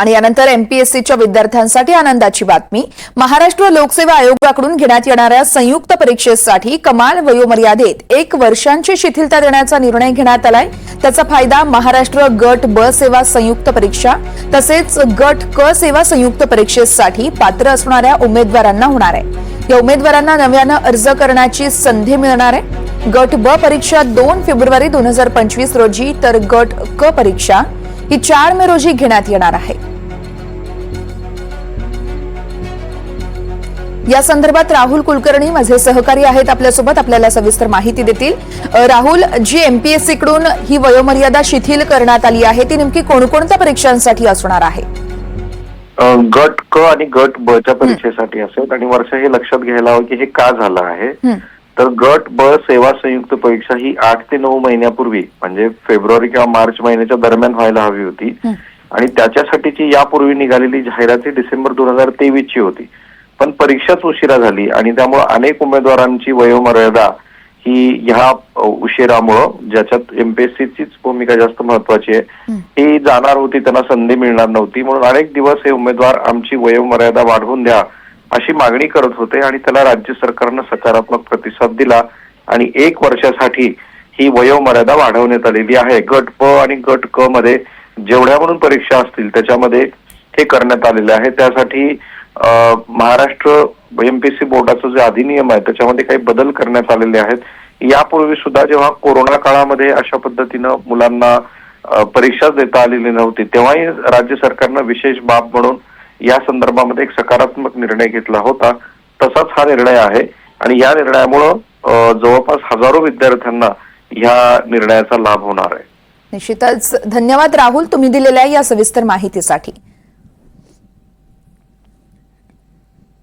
आणि यानंतर एमपीएससीच्या विद्यार्थ्यांसाठी आनंदाची बातमी. महाराष्ट्र लोकसेवा आयोगाकडून घेण्यात येणाऱ्या संयुक्त परीक्षेसाठी कमाल वयोमर्यादेत एक वर्षांची शिथिलता देण्याचा निर्णय घेण्यात आलाय. त्याचा फायदा महाराष्ट्र गट ब सेवा संयुक्त परीक्षा तसेच गट क सेवा संयुक्त परीक्षेसाठी पात्र असणाऱ्या उमेदवारांना होणार आहे. या उमेदवारांना नव्यानं अर्ज करण्याची संधी मिळणार आहे. गट ब परीक्षा दोन फेब्रुवारी दोन हजार पंचवीस रोजी तर गट क परीक्षा ही चार मे रोजी घेण्यात येणार आहे. या संदर्भात राहुल कुलकर्णी माझे सहकारी आहेत. आपल्यासोबत आपल्याला सविस्तर माहिती देतील. राहुल जी एमपीएससी कडून ही वयोमर्यादा शिथिल करण्यात आली आहे ती नेमकी कोणकोणत्या परीक्षांसाठी असणार आहे? गट क आणि गट ब च्या परीक्षेसाठी असेल आणि वर्ष हे लक्षात घ्यायला हवं की हे का झालं आहे. तर गट ब सेवा संयुक्त परीक्षा ही आठ ते नऊ महिन्यापूर्वी म्हणजे फेब्रुवारी किंवा मार्च महिन्याच्या दरम्यान व्हायला हवी होती. आणि त्याच्यासाठीची यापूर्वी निघालेली जाहिरात ही डिसेंबर दोन हजार तेवीस ची होती. पण परीक्षाच उशिरा झाली आणि त्यामुळे अनेक उमेदवारांची वयोमर्यादा ही ह्या उशिरामुळं ज्याच्यात एमपीएससीचीच भूमिका जास्त महत्वाची आहे ही. जाणार होती त्यांना संधी मिळणार नव्हती. म्हणून अनेक दिवस हे उमेदवार आमची वयोमर्यादा वाढवून द्या अशी मागणी करत होते आणि त्याला राज्य सरकारनं सकारात्मक प्रतिसाद दिला आणि एक वर्षासाठी ही वयोमर्यादा वाढवण्यात आलेली आहे. गट प आणि गट क मध्ये जेवढ्या म्हणून परीक्षा असतील त्याच्यामध्ये हे करण्यात आलेले आहे. त्यासाठी महाराष्ट्र एमपीसी बोर्डाचं जे अधिनियम आहे त्याच्यामध्ये काही बदल करण्यात आलेले आहेत. यापूर्वी सुद्धा जेव्हा कोरोना काळामध्ये अशा पद्धतीनं मुलांना परीक्षा परीक्षाच देता आलेली नव्हती तेव्हाही राज्य सरकारनं विशेष बाब म्हणून या संदर्भामध्ये एक सकारात्मक निर्णय घेतला होता. तसाच हा निर्णय आहे आणि या निर्णयामुळं जवळपास हजारो विद्यार्थ्यांना या निर्णयाचा लाभ होणार आहे. निश्चितच. धन्यवाद राहुल तुम्ही दिलेल्या या सविस्तर माहितीसाठी.